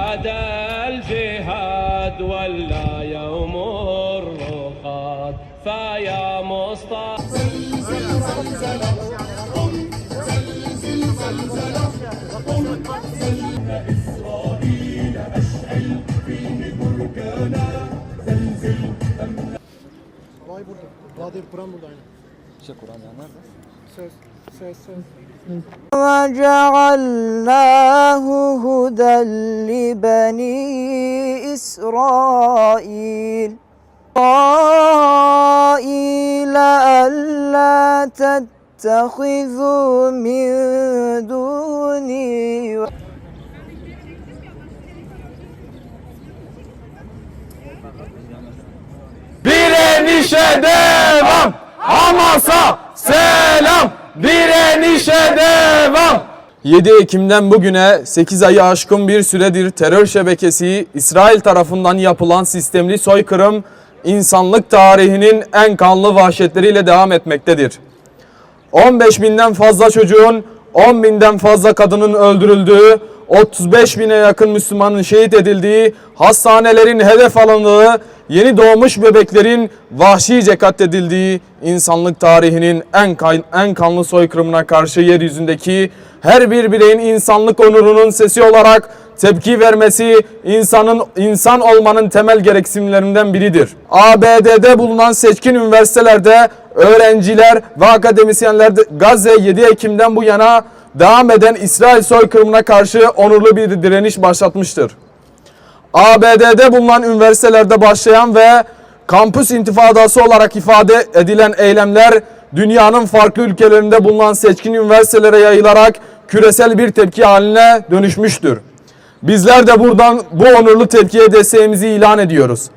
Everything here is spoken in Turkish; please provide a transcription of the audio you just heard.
هذا الجهاد ولا يوم الرقاد فيا مصطفى. زلزل زلزلة قم زلزل زلزلة قم زلزل إسرائيل أشعل فيه بركانا زلزل Vay Söz söz. وجعلناه هدى لبني إسرائيل إسرائيل ألا تتخذوا من دوني Direnişe devam! Hamas'a selam! Direnişe devam! 7 Ekim'den bugüne 8 ayı aşkın bir süredir terör şebekesi İsrail tarafından yapılan sistemli soykırım insanlık tarihinin en kanlı vahşetleriyle devam etmektedir. 15 binden fazla çocuğun, 10 binden fazla kadının öldürüldüğü, 35 bine yakın Müslümanın şehit edildiği, hastanelerin hedef alındığı, yeni doğmuş bebeklerin vahşice katledildiği, insanlık tarihinin en, kay- en kanlı soykırımına karşı yeryüzündeki her bir bireyin insanlık onurunun sesi olarak tepki vermesi insanın insan olmanın temel gereksinimlerinden biridir. ABD'de bulunan seçkin üniversitelerde öğrenciler ve akademisyenler de Gazze 7 Ekim'den bu yana devam eden İsrail soykırımına karşı onurlu bir direniş başlatmıştır. ABD'de bulunan üniversitelerde başlayan ve kampüs intifadası olarak ifade edilen eylemler dünyanın farklı ülkelerinde bulunan seçkin üniversitelere yayılarak küresel bir tepki haline dönüşmüştür. Bizler de buradan bu onurlu tepkiye desteğimizi ilan ediyoruz.